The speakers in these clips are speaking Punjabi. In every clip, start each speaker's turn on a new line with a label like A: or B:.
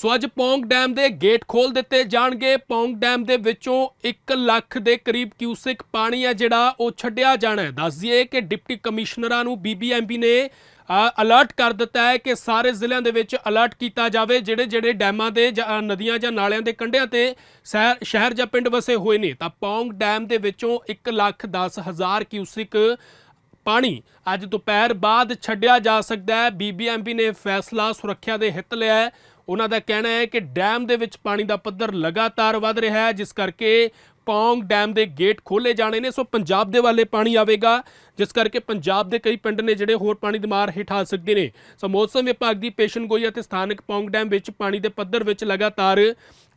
A: ਸੋ ਅੱਜ ਪੌਂਗ ਡੈਮ ਦੇ ਗੇਟ ਖੋਲ ਦਿੱਤੇ ਜਾਣਗੇ। ਪੌਂਗ ਡੈਮ ਦੇ ਵਿੱਚੋਂ 1 ਲੱਖ ਦੇ ਕਰੀਬ ਕਿਊਸਿਕ ਪਾਣੀ ਹੈ ਜਿਹੜਾ ਉਹ ਛੱਡਿਆ ਜਾਣਾ ਹੈ। ਦੱਸ ਦਈਏ ਕਿ ਡਿਪਟੀ ਕਮਿਸ਼ਨਰਾਂ ਨੂੰ ਬੀਬੀਐਮਬੀ ਨੇ ਅਲਰਟ ਕਰ ਦਿੱਤਾ ਹੈ ਕਿ ਸਾਰੇ ਜ਼ਿਲ੍ਹਿਆਂ ਦੇ ਵਿੱਚ ਅਲਰਟ ਕੀਤਾ ਜਾਵੇ, ਜਿਹੜੇ ਜਿਹੜੇ ਡੈਮਾਂ ਦੇ ਜਾਂ ਨਦੀਆਂ ਜਾਂ ਨਾਲਿਆਂ ਦੇ ਕੰਢਿਆਂ ਤੇ ਸ਼ਹਿਰ ਸ਼ਹਿਰ ਜਾਂ ਪਿੰਡ ਵਸੇ ਹੋਏ ਨੇ। ਤਾਂ ਪੌਂਗ ਡੈਮ ਦੇ ਵਿੱਚੋਂ 1 ਲੱਖ 10 ਹਜ਼ਾਰ ਕਿਊਸਿਕ ਪਾਣੀ ਅੱਜ ਦੁਪਹਿਰ ਬਾਅਦ ਛੱਡਿਆ ਜਾ ਸਕਦਾ ਹੈ। ਬੀਬੀਐਮਬੀ ਨੇ ਫੈਸਲਾ ਸੁਰੱਖਿਆ ਦੇ ਹਿੱਤ ਲਿਆ ਹੈ। ਉਹਨਾਂ ਦਾ ਕਹਿਣਾ ਹੈ ਕਿ ਡੈਮ ਦੇ ਵਿੱਚ ਪਾਣੀ ਦਾ ਪੱਧਰ ਲਗਾਤਾਰ ਵਧ ਰਿਹਾ ਹੈ, ਜਿਸ ਕਰਕੇ ਪੌਂਗ ਡੈਮ ਦੇ ਗੇਟ ਖੋਲੇ ਜਾਣੇ ਨੇ, ਸੋ ਪੰਜਾਬ ਦੇ ਵਾਲੇ ਪਾਣੀ ਆਵੇਗਾ, ਜਿਸ ਕਰਕੇ ਪੰਜਾਬ ਦੇ ਕਈ ਪਿੰਡ ਨੇ ਜਿਹੜੇ ਹੋਰ ਪਾਣੀ ਦੀ ਮਾਰ ਹੇਠ ਆ ਸਕਦੇ ਨੇ। ਸੋ ਮੌਸਮ ਵਿਭਾਗ ਦੀ ਪੇਸ਼ਨਗੋਈ ਅਤੇ ਸਥਾਨਕ ਪੌਂਗ ਡੈਮ ਵਿੱਚ ਪਾਣੀ ਦੇ ਪੱਧਰ ਵਿੱਚ ਲਗਾਤਾਰ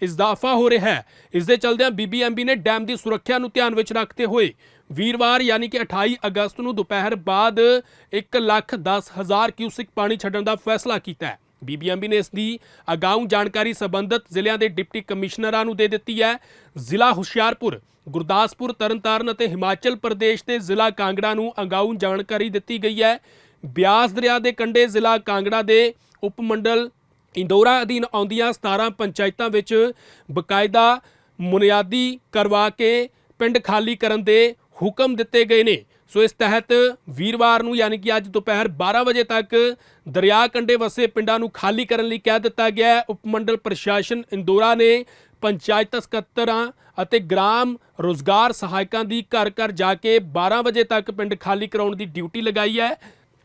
A: ਇਜ਼ਾਫਾ ਹੋ ਰਿਹਾ ਹੈ। ਇਸ ਦੇ ਚਲਦਿਆਂ ਬੀਬੀਐਮਬੀ ਨੇ ਡੈਮ ਦੀ ਸੁਰੱਖਿਆ ਨੂੰ ਧਿਆਨ ਵਿੱਚ ਰੱਖਦੇ ਹੋਏ ਵੀਰਵਾਰ ਯਾਨੀ ਕਿ 28 ਅਗਸਤ ਨੂੰ ਦੁਪਹਿਰ ਬਾਅਦ 1 ਲੱਖ 10 ਹਜ਼ਾਰ ਕਿਊਸਿਕ ਪਾਣੀ ਛੱਡਣ ਦਾ ਫੈਸਲਾ ਕੀਤਾ ਹੈ। ਬੀਬੀਐਮਬੀ ਨੇ ਇਸ ਦੀ ਅਗਾਊਂ ਜਾਣਕਾਰੀ ਸੰਬੰਧਿਤ ਜ਼ਿਲ੍ਹਿਆਂ ਦੇ ਡਿਪਟੀ ਕਮਿਸ਼ਨਰਾਂ ਨੂੰ ਦੇ ਦਿੱਤੀ ਹੈ। ਜ਼ਿਲ੍ਹਾ ਹੁਸ਼ਿਆਰਪੁਰ, ਗੁਰਦਾਸਪੁਰ, ਤਰਨਤਾਰਨ ਅਤੇ ਹਿਮਾਚਲ ਪ੍ਰਦੇਸ਼ ਦੇ ਜ਼ਿਲ੍ਹਾ ਕਾਂਗੜਾ ਨੂੰ ਅਗਾਊਂ ਜਾਣਕਾਰੀ ਦਿੱਤੀ ਗਈ ਹੈ। ਬਿਆਸ ਦਰਿਆ ਦੇ ਕੰਢੇ ਜ਼ਿਲ੍ਹਾ ਕਾਂਗੜਾ ਦੇ ਉਪ ਮੰਡਲ ਇੰਦੌਰਾ ਅਧੀਨ ਆਉਂਦੀਆਂ 17 ਪੰਚਾਇਤਾਂ ਵਿੱਚ ਬਕਾਇਦਾ ਬੁਨਿਆਦੀ ਕਰਵਾ ਕੇ ਪਿੰਡ ਖਾਲੀ ਕਰਨ ਦੇ ਹੁਕਮ ਦਿੱਤੇ ਗਏ ਨੇ। ਸੋ ਇਸ ਤਹਿਤ ਵੀਰਵਾਰ ਨੂੰ, ਯਾਨੀ ਕਿ ਅੱਜ ਦੁਪਹਿਰ 12 ਵਜੇ ਤੱਕ ਦਰਿਆ ਕੰਢੇ ਵਸੇ ਪਿੰਡਾਂ ਨੂੰ ਖਾਲੀ ਕਰਨ ਲਈ ਕਹਿ ਦਿੱਤਾ ਗਿਆ ਹੈ। ਉਪ ਮੰਡਲ ਪ੍ਰਸ਼ਾਸਨ ਇੰਦੋਰਾ ਨੇ ਪੰਚਾਇਤ ਸਕੱਤਰਾਂ ਅਤੇ ਗ੍ਰਾਮ ਰੋਜ਼ਗਾਰ ਸਹਾਇਕਾਂ ਦੀ ਘਰ ਘਰ ਜਾ ਕੇ 12 ਵਜੇ ਤੱਕ ਪਿੰਡ ਖਾਲੀ ਕਰਾਉਣ ਦੀ ਡਿਊਟੀ ਲਗਾਈ ਹੈ।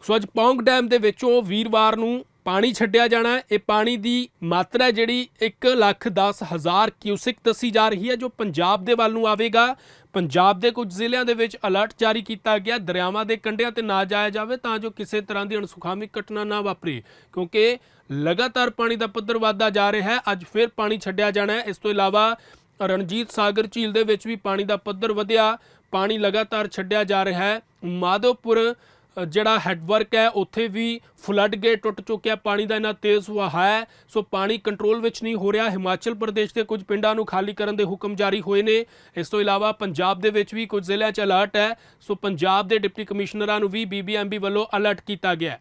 A: ਸੋ ਅੱਜ ਪੌਂਗ ਡੈਮ ਦੇ ਵਿੱਚੋਂ ਵੀਰਵਾਰ ਨੂੰ ਪਾਣੀ ਛੱਡਿਆ ਜਾਣਾ ਹੈ। ਇਹ ਪਾਣੀ ਦੀ ਮਾਤਰਾ ਜਿਹੜੀ 1 ਲੱਖ 10 ਹਜ਼ਾਰ ਕਿਊਸਿਕ ਦੱਸੀ ਜਾ ਰਹੀ ਹੈ, ਜੋ ਪੰਜਾਬ ਦੇ ਵੱਲ ਨੂੰ ਆਵੇਗਾ। ਪੰਜਾਬ ਦੇ ਕੁਝ ਜ਼ਿਲ੍ਹਿਆਂ ਦੇ ਵਿੱਚ ਅਲਰਟ ਜਾਰੀ ਕੀਤਾ ਗਿਆ। ਦਰਿਆਵਾਂ ਦੇ ਕੰਢਿਆਂ ਤੇ ਨਾ ਜਾਇਆ ਜਾਵੇ ਤਾਂ ਜੋ ਕਿਸੇ ਤਰ੍ਹਾਂ ਦੀ ਅਣਸੁਖਾਵੀ ਘਟਨਾ ਨਾ ਵਾਪਰੇ, ਕਿਉਂਕਿ ਲਗਾਤਾਰ ਪਾਣੀ ਦਾ ਪੱਧਰ ਵਧਦਾ ਜਾ ਰਿਹਾ ਹੈ। ਅੱਜ ਫਿਰ ਪਾਣੀ ਛੱਡਿਆ ਜਾਣਾ ਹੈ। ਇਸ ਤੋਂ ਇਲਾਵਾ ਰਣਜੀਤ ਸਾਗਰ ਝੀਲ ਦੇ ਵਿੱਚ ਵੀ ਪਾਣੀ ਦਾ ਪੱਧਰ ਵਧਿਆ। ਪਾਣੀ ਲਗਾਤਾਰ ਛੱਡਿਆ ਜਾ ਰਿਹਾ ਹੈ। ਮਾਧੋਪੁਰ ਜਿਹੜਾ ਹੈਡਵਰਕ ਹੈ, ਉੱਥੇ ਵੀ ਫਲੱਡ ਗੇਟ ਟੁੱਟ ਚੁੱਕਿਆ, ਪਾਣੀ ਦਾ ਇੰਨਾ ਤੇਜ਼ ਵਹਾਅ ਹੈ, ਸੋ ਪਾਣੀ ਕੰਟਰੋਲ ਵਿੱਚ ਨਹੀਂ ਹੋ ਰਿਹਾ। ਹਿਮਾਚਲ ਪ੍ਰਦੇਸ਼ ਦੇ ਕੁਝ ਪਿੰਡਾਂ ਨੂੰ ਖਾਲੀ ਕਰਨ ਦੇ ਹੁਕਮ ਜਾਰੀ ਹੋਏ ਨੇ। ਇਸ ਤੋਂ ਇਲਾਵਾ ਪੰਜਾਬ ਦੇ ਵਿੱਚ ਵੀ ਕੁਝ ਜ਼ਿਲ੍ਹਿਆਂ 'ਚ ਅਲਰਟ ਹੈ, ਸੋ ਪੰਜਾਬ ਦੇ ਡਿਪਟੀ ਕਮਿਸ਼ਨਰਾਂ ਨੂੰ ਵੀ ਬੀਬੀਐਮਬੀ ਵੱਲੋਂ ਅਲਰਟ ਕੀਤਾ ਗਿਆ ਹੈ।